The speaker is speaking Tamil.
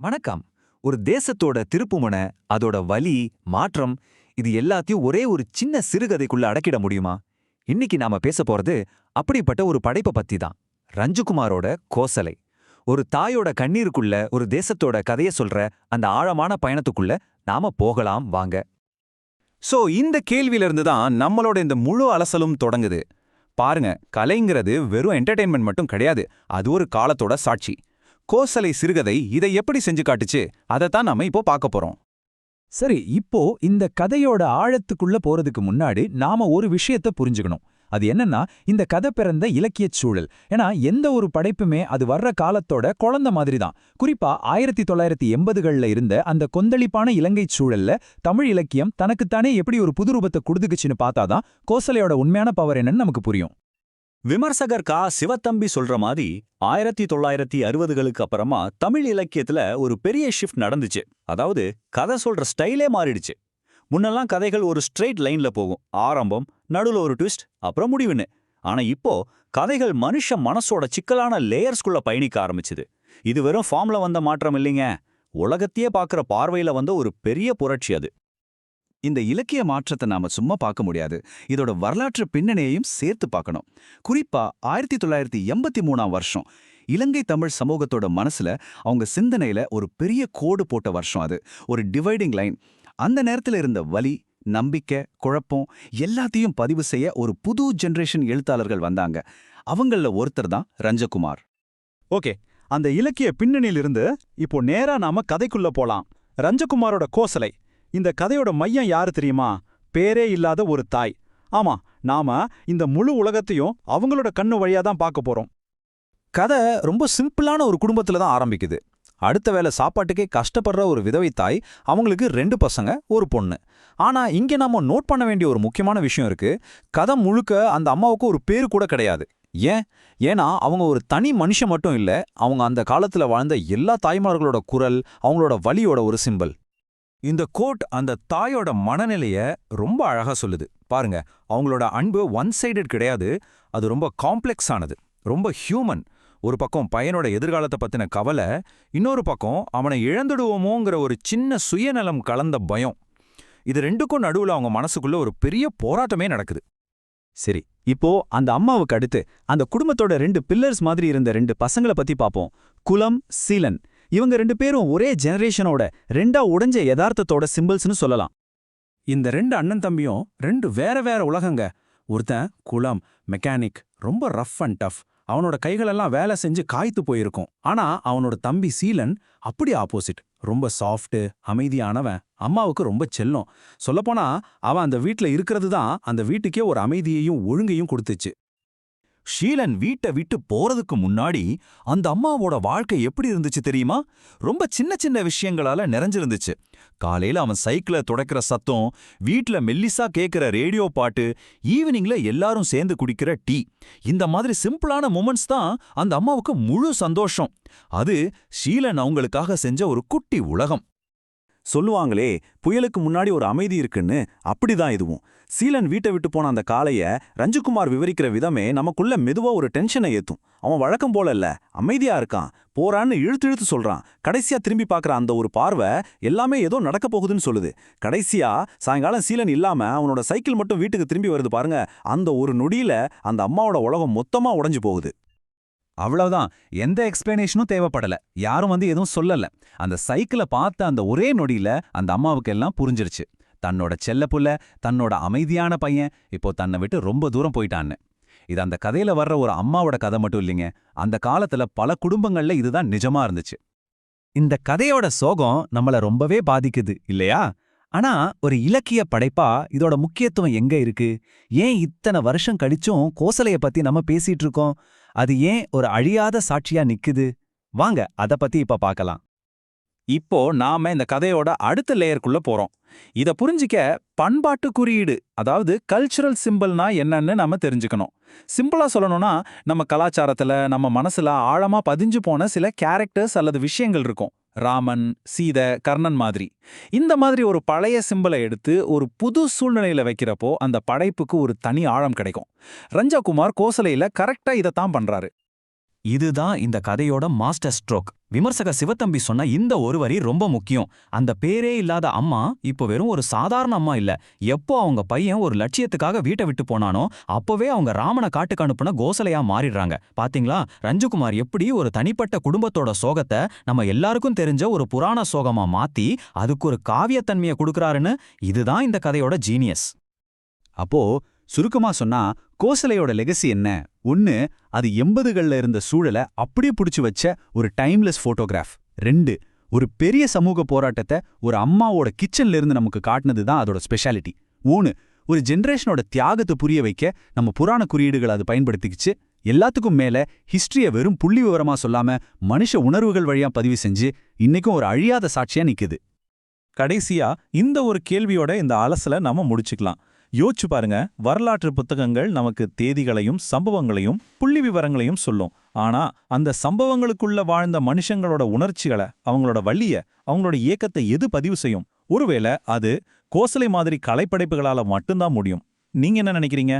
வணக்கம். ஒரு தேசத்தோட திருப்புமன அதோட வலி மாற்றம் இது எல்லாத்தையும் ஒரே ஒரு சின்ன சிறுகதைக்குள்ள அடக்கிட முடியுமா? இன்னைக்கு நாம பேச போறது அப்படிப்பட்ட ஒரு படைப்பை பத்தி தான் ரஞ்சுகுமாரோட கோசலை. ஒரு தாயோட கண்ணீருக்குள்ள ஒரு தேசத்தோட கதைய சொல்ற அந்த ஆழமான பயணத்துக்குள்ள நாம போகலாம் வாங்க. சோ இந்த கேள்வியிலிருந்து தான் நம்மளோட இந்த முழு அலசலும் தொடங்குது. பாருங்க கலைங்கிறது வெறும் என்டர்டெயின்மெண்ட் மட்டும் கிடையாது. அது ஒரு காலத்தோட சாட்சி. கோசலை சிறுகதை இதை எப்படி செஞ்சு காட்டுச்சு? அதைத்தான் நாம இப்போ பார்க்க போறோம். சரி இப்போ இந்த கதையோட ஆழத்துக்குள்ள போறதுக்கு முன்னாடி நாம ஒரு விஷயத்த புரிஞ்சுக்கணும். அது என்னன்னா இந்த கதை பிறந்த இலக்கியச் சூழல். ஏன்னா எந்த ஒரு படைப்புமே அது வர்ற காலத்தோட குழந்த மாதிரி தான் குறிப்பா ஆயிரத்தி தொள்ளாயிரத்தி எண்பதுகள்ல இருந்த அந்த கொந்தளிப்பான இலங்கைச் சூழல்ல தமிழ் இலக்கியம் தனக்குத்தானே எப்படி ஒரு புது ரூபத்தை கொடுத்துக்குச்சுன்னு பார்த்தாதான் கோசலையோட உண்மையான பவர் என்னன்னு நமக்கு புரியும். விமர்சகர் கா. சிவத்தம்பி சொல்ற மாதிரி ஆயிரத்தி தொள்ளாயிரத்தி அறுபதுகளுக்கு அப்புறமா தமிழ் இலக்கியத்துல ஒரு பெரிய ஷிஃப்ட் நடந்துச்சு. அதாவது கதை சொல்ற ஸ்டைலே மாறிடுச்சு. முன்னெல்லாம் கதைகள் ஒரு ஸ்ட்ரெயிட் லைன்ல போகும். ஆரம்பம் நடுவுல ஒரு ட்விஸ்ட் அப்புறம் முடிவுன்னு. ஆனா இப்போ கதைகள் மனுஷ மனசோட சிக்கலான லேயர்ஸ்குள்ள பயணிக்க ஆரம்பிச்சுது. இது வெறும் ஃபார்ம்ல வந்த மாற்றம் இல்லைங்க. உலகத்தையே பார்க்குற பார்வையில வந்த ஒரு பெரிய புரட்சி அது. இந்த இலக்கிய மாற்றத்தை நாம சும்மா பார்க்க முடியாது. இதோட வரலாற்று பின்னணியையும் சேர்த்து பார்க்கணும். குறிப்பா ஆயிரத்தி தொள்ளாயிரத்தி எண்பத்தி மூணாம் வருஷம். இலங்கை தமிழ் சமூகத்தோட மனசுல அவங்க சிந்தனையில ஒரு பெரிய கோடு போட்ட வருஷம் அது. ஒரு டிவைடிங் லைன் அந்த நேரத்துல இருந்த வலி நம்பிக்கை குழப்பம் எல்லாத்தையும் பதிவு செய்ய ஒரு புது ஜெனரேஷன் எழுத்தாளர்கள் வந்தாங்க. அவங்கள ஒருத்தர் தான் ரஞ்சகுமார். ஓகே. அந்த இலக்கிய பின்னணியிலிருந்து இப்போ நேரா நாம கதைக்குள்ள போலாம். ரஞ்சகுமாரோட கோசலை. இந்த கதையோட மையம் யாரு தெரியுமா? பேரே இல்லாத ஒரு தாய். ஆமா நாம இந்த முழு உலகத்தையும் அவங்களோட கண்ணு வழியா தான் பார்க்க போறோம். கதை ரொம்ப சிம்பிளான ஒரு குடும்பத்துல தான் ஆரம்பிக்குது. அடுத்த வேலை சாப்பாட்டுக்கே கஷ்டப்படுற ஒரு விதவை தாய் அவங்களுக்கு ரெண்டு பசங்க ஒரு பொண்ணு. ஆனா இங்க நாம நோட் பண்ண வேண்டிய ஒரு முக்கியமான விஷயம் இருக்கு. கதை முழுக்க அந்த அம்மாவுக்கு ஒரு பேரு கூட கிடையாது. ஏன்? ஏன்னா அவங்க ஒரு தனி மனுஷன் மட்டும் இல்ல அவங்க அந்த காலத்துல வாழ்ந்த எல்லா தாய்மார்களோட குரல் அவங்களோட வலியோட ஒரு சிம்பல். இந்த கோட் அந்த தாயோட மனநிலைய ரொம்ப அழகா சொல்லுது. பாருங்க அவங்களோட அன்பு ஒன் சைடட் கிடையாது அது ரொம்ப காம்ப்ளெக்ஸ் ஆனது. ரொம்ப ஹியூமன் ஒரு பக்கம் பையனோட எதிர்காலத்தை பத்தின கவலை இன்னொரு பக்கம் அவனை இழந்துடுவோமோங்கிற ஒரு சின்ன சுயநலம் கலந்த பயம். இது ரெண்டுக்கும் நடுவுல அவங்க மனசுக்குள்ள ஒரு பெரிய போராட்டமே நடக்குது. சரி இப்போ அந்த அம்மாவுக்கு அடுத்து அந்த குடும்பத்தோட ரெண்டு பில்லர்ஸ் மாதிரி இருந்த ரெண்டு பசங்கள பத்தி பாப்போம் குலம் சீலன். இவங்க ரெண்டு பேரும் ஒரே ஜெனரேஷனோட ரெண்டா உடைஞ்ச யதார்த்தத்தோட சிம்பிள்ஸ்னு சொல்லலாம். இந்த ரெண்டு அண்ணன் தம்பியும் ரெண்டு வேற வேற உலகங்க. ஒருத்தன் குளம் மெக்கானிக் ரொம்ப ரஃப் அண்ட் டஃப் அவனோட கைகளெல்லாம் வேலை செஞ்சு காய்த்து போயிருக்கும். ஆனா அவனோட தம்பி சீலன் அப்படி ஆப்போசிட் ரொம்ப சாஃப்ட்டு அமைதியானவன். அம்மாவுக்கு ரொம்ப செல்லம். சொல்லப்போனா அவன் அந்த வீட்டில் இருக்கிறது தான் அந்த வீட்டுக்கே ஒரு அமைதியையும் ஒழுங்கையும் கொடுத்துச்சு. ஷீலன் வீட்டை விட்டு போறதுக்கு முன்னாடி அந்த அம்மாவோட வாழ்க்கை எப்படி இருந்துச்சு தெரியுமா? ரொம்ப சின்ன சின்ன விஷயங்களால நிறைஞ்சிருந்துச்சு. காலையில அவன் சைக்கிள துடைக்கிற சத்தம் வீட்ல மெல்லிசா கேக்குற ரேடியோ பாட்டு ஈவினிங்ல எல்லாரும் சேர்ந்து குடிக்கிற டீ. இந்த மாதிரி சிம்பிளான மூமெண்ட்ஸ் தான் அந்த அம்மாவுக்கு முழு சந்தோஷம். அது ஷீலன் அவங்களுக்காக செஞ்ச ஒரு குட்டி உலகம். சொல்லுவாங்களே புயலுக்கு முன்னாடி ஒரு அமைதி இருக்குன்னு? அப்படிதான் இதுவும். சீலன் வீட்டை விட்டு போன அந்த காளைய ரஞ்சுகுமார் விவரிக்கிற விதமே நமக்குள்ள மெதுவா ஒரு டென்ஷனை ஏத்தும். அவன் வழக்கம் போல இல்ல அமைதியா இருக்கான் போறான்னு இழுத்து இழுத்து சொல்றான். கடைசியா திரும்பி பார்க்கற அந்த ஒரு பார்வை எல்லாமே ஏதோ நடக்க போகுதுன்னு சொல்லுது. கடைசியா சாயங்காலம் சீலன் இல்லாம அவனோட சைக்கிள் மட்டும் வீட்டுக்கு திரும்பி வருது பாருங்க அந்த ஒரு நொடியில அந்த அம்மாவோட உலகம் மொத்தமா உடைஞ்சு போகுது. அவ்வளவுதான். எந்த எக்ஸ்பிளனேஷனும் தேவைப்படல. யாரும் வந்து எதுவும் சொல்லல. அந்த சைக்கிளை பார்த்த அந்த ஒரே நொடியில அந்த அம்மாவுக்கு எல்லாம் புரிஞ்சிருச்சு. தன்னோட செல்லப்புள்ள தன்னோட அமைதியான பையன் இப்போ தன்னை விட்டு ரொம்ப தூரம் போயிட்டான்னு. இது அந்த கதையில வர்ற ஒரு அம்மாவோட கதை மட்டும் இல்லைங்க. அந்த காலத்துல பல குடும்பங்கள்ல இதுதான் நிஜமா இருந்துச்சு. இந்த கதையோட சோகம் நம்மள ரொம்பவே பாதிக்குது இல்லையா? ஆனா ஒரு இலக்கிய படைப்பா இதோட முக்கியத்துவம் எங்க இருக்கு? ஏன் இத்தனை வருஷம் கழிச்சும் கோசலைய பத்தி நம்ம பேசிட்டு இருக்கோம்? அது ஏன் ஒரு அழியாத சாட்சியா நிக்குது? வாங்க அத பத்தி இப்ப பார்க்கலாம் இப்போ நாம இந்த கதையோட அடுத்த லேயருக்குள்ள போறோம். இத புரிஞ்சிக்க பண்பாட்டு குறியீடு அதாவது கல்ச்சுரல் சிம்பிள்னா என்னன்னு நாம தெரிஞ்சுக்கணும். சிம்பிளா சொல்லணும்னா நம்ம கலாச்சாரத்துல நம்ம மனசுல ஆழமா பதிஞ்சு போன சில கேரக்டர்ஸ் அல்லது விஷயங்கள் இருக்கும். ராமன் சீத கர்ணன் மாதிரி. இந்த மாதிரி ஒரு பழைய சிம்பிளை எடுத்து ஒரு புது சூழ்நிலையில வைக்கிறப்போ அந்த படைப்புக்கு ஒரு தனி ஆழம் கிடைக்கும். ரஞ்சாகுமார் கோசலையில கரெக்டா இதைத்தான் பண்றாரு. இதுதான் இந்த கதையோட மாஸ்டர் ஸ்ட்ரோக். விமர்சக சிவத்தம்பி சொன்ன இந்த ஒரு வரி ரொம்ப முக்கியம். அந்த பேரே இல்லாத அம்மா இப்போ வெறும் ஒரு சாதாரண அம்மா இல்ல. எப்போ அவங்க பையன் ஒரு லட்சியத்துக்காக வீட்டை விட்டு போனானோ அப்பவே அவங்க ராமனை காட்டுக்கு அனுப்புன கோசலையா மாறிடுறாங்க. பாத்தீங்களா? ரஞ்சுகுமார் எப்படி ஒரு தனிப்பட்ட குடும்பத்தோட சோகத்தை நம்ம எல்லாருக்கும் தெரிஞ்ச ஒரு புராண சோகமா மாத்தி அதுக்கு ஒரு காவியத்தன்மையை கொடுக்கறாருன்னு இதுதான் இந்த கதையோட ஜீனியஸ் அப்போ சுருக்கமா சொன்னா கோசலையோட லெகசி என்ன? ஒன்னு அது எண்பதுகள்ல இருந்த சூழலை அப்படியே புடிச்சு வச்ச ஒரு டைம்லெஸ் போட்டோகிராஃப் ரெண்டு ஒரு பெரிய சமூக போராட்டத்தை ஒரு அம்மாவோட கிச்சன்ல இருந்து நமக்கு காட்டினது தான் அதோட ஸ்பெஷாலிட்டி மூணு ஒரு ஜென்ரேஷனோட தியாகத்தை புரிய வைக்க நம்ம புராண குறியீடுகளை அது பயன்படுத்திக்கிச்சு. எல்லாத்துக்கும் மேல ஹிஸ்டரிய வெறும் புள்ளி விவரமா சொல்லாம மனுஷ உணர்வுகள் வழியா பதிவு செஞ்சு இன்னைக்கும் ஒரு அழியாத சாட்சியா நிக்குது. கடைசியா இந்த ஒரு கேள்வியோட இந்த அலசல நாம முடிச்சுக்கலாம். யோசிச்சு பாருங்க. வரலாற்று புத்தகங்கள் நமக்கு தேதிகளையும் சம்பவங்களையும் புள்ளி விவரங்களையும் சொல்லும். ஆனா அந்த சம்பவங்களுக்குள்ள வாழ்ந்த மனுஷங்களோட உணர்ச்சிகளை அவங்களோட வள்ளிய அவங்களோட இயக்கத்தை எது பதிவு செய்யும்? ஒருவேளை அது கோசலை மாதிரி கலைப்படைப்புகளால மட்டும்தான் முடியும். நீங்க என்ன நினைக்கிறீங்க?